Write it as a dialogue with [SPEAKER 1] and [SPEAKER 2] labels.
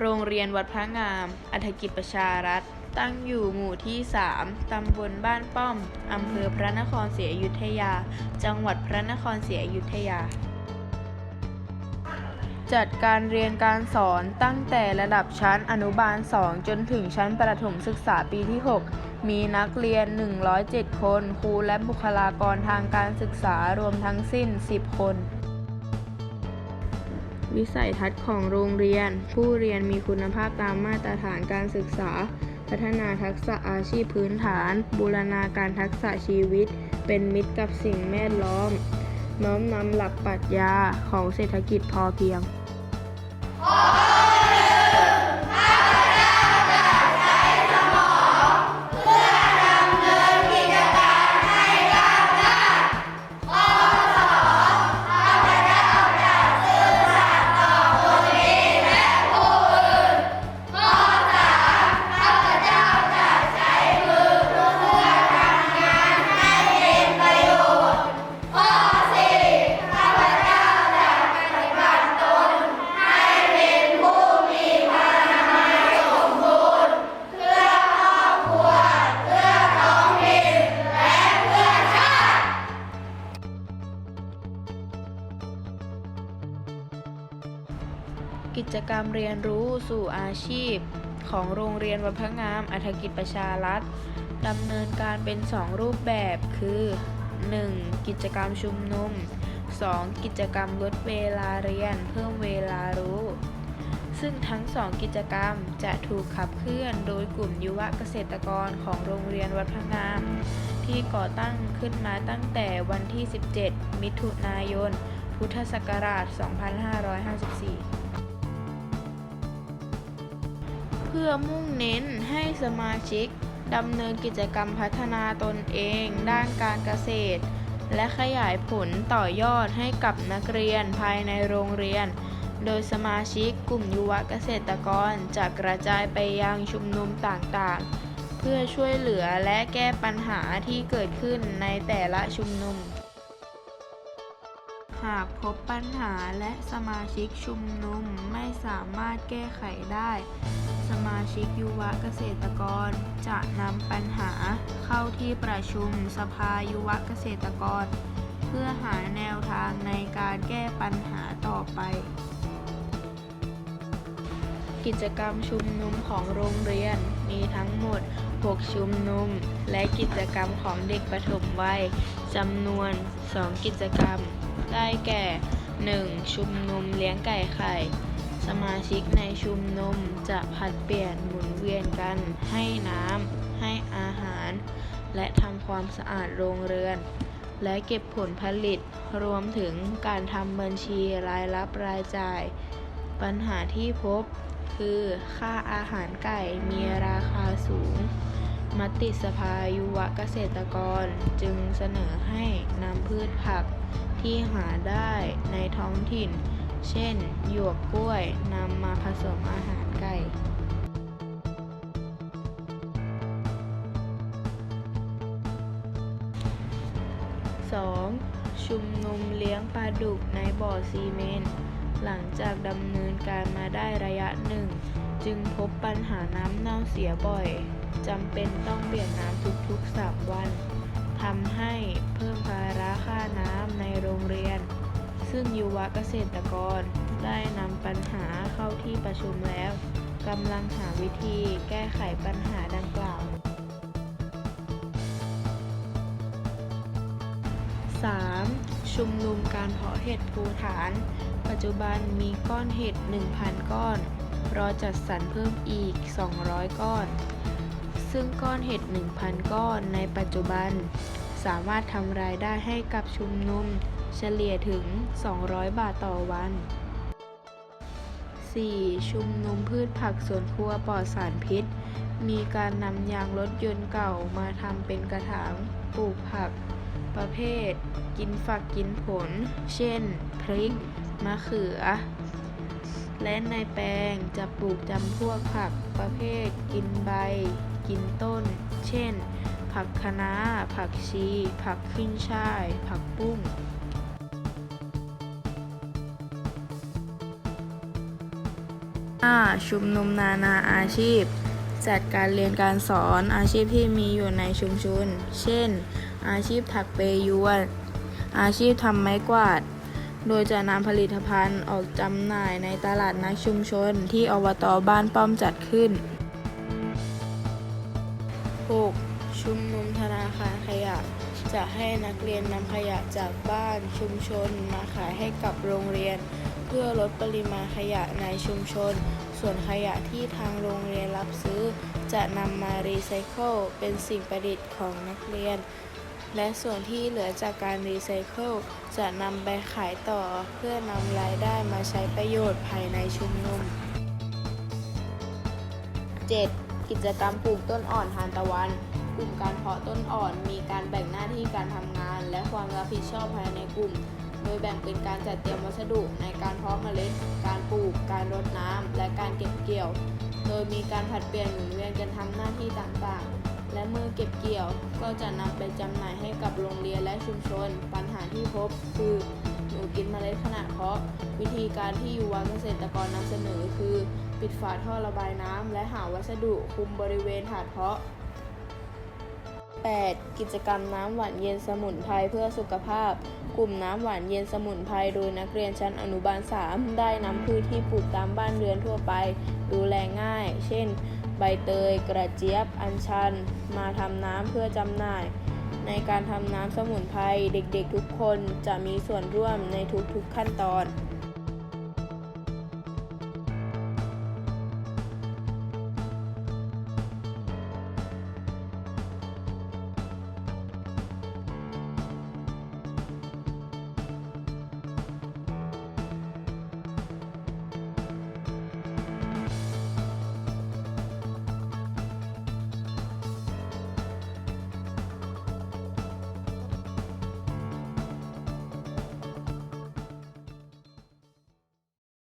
[SPEAKER 1] โรงเรียนวัดพระงาม อัฐกิจประชารัฐ ตั้งอยู่หมู่ที่ 3 ตำบลบ้านป้อม อำเภอพระนครศรีอยุธยา จังหวัดพระนครศรีอยุธยา จัดการเรียนการสอนตั้งแต่ระดับชั้นอนุบาล 2 จนถึงชั้นประถมศึกษาปีที่ 6 มีนักเรียน 107 คน ครูและบุคลากรทางการศึกษารวมทั้งสิ้น 10 คน วิสัยทัศน์ของโรงเรียน ผู้เรียนมีคุณภาพตามมาตรฐานการศึกษา พัฒนาทักษะอาชีพพื้นฐาน บูรณาการทักษะชีวิต เป็นมิตรกับสิ่งแวดล้อม น้อมนำหลักปรัชญาของเศรษฐกิจพอเพียง กิจกรรมเรียนรู้สู่อาชีพ ของโรงเรียนวัดพระงามอัฐกิจประชารัฐดำเนินการเป็น 2 รูปแบบคือ 1. กิจกรรมชุมนุม 2. กิจกรรมลดเวลาเรียน เพิ่มเวลารู้ ซึ่งทั้ง 2 กิจกรรมจะถูกขับเคลื่อนโดยกลุ่มยุวเกษตรกรของโรงเรียนวัดพระงาม ที่ก่อตั้งขึ้นมาตั้งแต่วันที่ 17 มิถุนายน พุทธศักราช 2554 พื่อมุ่งเน้นให้สมาชิกดำเนินกิจกรรมพัฒนาตนเอง ด้านการเกษตร และขยายผลต่อยอดให้กับนักเรียนภายในโรงเรียน โดยสมาชิกกลุ่มยุวเกษตรกรจะกระจายไปยังชุมนุมต่างๆ เพื่อช่วยเหลือและแก้ปัญหาที่เกิดขึ้นในแต่ละชุมนุม หากพบปัญหาและสมาชิกชุมนุมไม่สามารถแก้ไขได้ สมาชิกยุวเกษตรกร จะนำปัญหาเข้าที่ประชุมสภายุวเกษตรกร เพื่อหาแนวทางในการแก้ปัญหาต่อไป กิจกรรมชุมนุมของโรงเรียนมีทั้งหมด 6 ชุมนุม และกิจกรรมของเด็กประถมวัยจำนวน 2 กิจกรรม ได้แก่ 1. ชุมนุมเลี้ยงไก่ไข่ สมาชิกในชุมนุมจะผัดเปลี่ยนหมุนเวียนกัน ให้น้ำ ให้อาหาร และทำความสะอาดโรงเรือน และเก็บผลผลิต รวมถึงการทำบัญชีรายรับรายจ่าย ปัญหาที่พบคือค่าอาหารไก่มีราคา ติสภายุวเกษตรกรจึงเสนอให้นำพืชผักที่หาได้ในท้องถิ่น เช่น หยวกกล้วยนำมาผสมอาหารไก่ 2. ชุมนุมเลี้ยงปลาดุกในบ่อซีเมนต์หลังจากดำเนินการมาได้ระยะหนึ่ง จึงพบปัญหาน้ำเน่าเสียบ่อย จำเป็นต้องเปลี่ยนน้ำทุกๆ 3 วันทำให้เพิ่มภาระค่าน้ำในโรงเรียน ซึ่งยุวเกษตรกรได้นำปัญหาเข้าที่ประชุมแล้วกำลังหาวิธีแก้ไขปัญหาดังกล่าว 3. ชุมนุมการเพาะเห็ดภูฐาน ปัจจุบันมีก้อนเห็ด 1,000 ก้อน รอจัดสรรเพิ่มอีก 200 ก้อน ซึ่งก้อนเห็ด 1,000 ก้อนในปัจจุบัน สามารถทำรายได้ให้กับชุมนุม เฉลี่ยถึง 200 บาทต่อวัน 4. ชุมนุมพืชผักสวนครัวปลอดสารพิษ มีการนำยางรถยนต์เก่ามาทำเป็นกระถางปลูกผัก ประเภท กินฝักกินผล เช่น พริก มะเขือ และในแปลงจะปลูกจำพวกผักประเภท กินใบ กินต้น เช่น ผักคะน้า ผักชี ผักขึ้นช่าย ผักปุ้ง 5. ชุมนุมนานาอาชีพ จัดการเรียนการสอนอาชีพที่มีอยู่ในชุมชน เช่น อาชีพถักเปยวน อาชีพทำไม้กวาด โดยจะนำผลิตภัณฑ์ออกจำหน่ายในตลาดนัดชุมชนที่อบตบ้านป้อมจัดขึ้น 6. ชุมนุมธนาคารขยะ จะให้นักเรียนนำขยะจากบ้านชุมชนมาขายให้กับโรงเรียน เพื่อลดปริมาณขยะในชุมชน ส่วนขยะที่ทางโรงเรียนรับซื้อ จะนำมารีไซเคิลเป็นสิ่งประดิษฐ์ของนักเรียน และส่วนที่เหลือจากการรีไซเคิลจะนำไปขายต่อเพื่อนำรายได้มาใช้ประโยชน์ภายในชุมนุม 7. กิจกรรมปลูกต้นอ่อนทานตะวัน กลุ่มการเพาะต้นอ่อนมีการแบ่งหน้าที่การทำงาน และความรับผิดชอบภายในกลุ่ม โดยแบ่งเป็นการจัดเตรียมวัสดุในการเพาะเมล็ด การปลูก การรดน้ำและการเก็บเกี่ยว โดยมีการผัดเปลี่ยนหมุนเวียนกันทำหน้าที่ต่างๆ และเมื่อเก็บเกี่ยวก็จะนำไปจำหน่ายให้กับโรงเรียนและชุมชน ปัญหาที่พบคือหนูกินเมล็ดขณะเพาะ วิธีการที่อยู่วางเกษตรกรนำเสนอคือ ปิดฝาท่อระบายน้ำและหาวัสดุคุมบริเวณถาดเพาะ 8. กิจกรรมน้ำหวานเย็นสมุนไพรเพื่อสุขภาพ กลุ่มน้ำหวานเย็นสมุนไพรโดยนักเรียนชั้นอนุบาล 3 ได้นำพืชที่ปลูกตามบ้านเรือนทั่วไป ดูแลง่าย เช่น ใบเตย กระเจี๊ยบ อัญชัน มาทำน้ำเพื่อจำหน่าย ในการทำน้ำสมุนไพรเด็กๆทุกคนจะมีส่วนร่วมในทุกๆขั้นตอน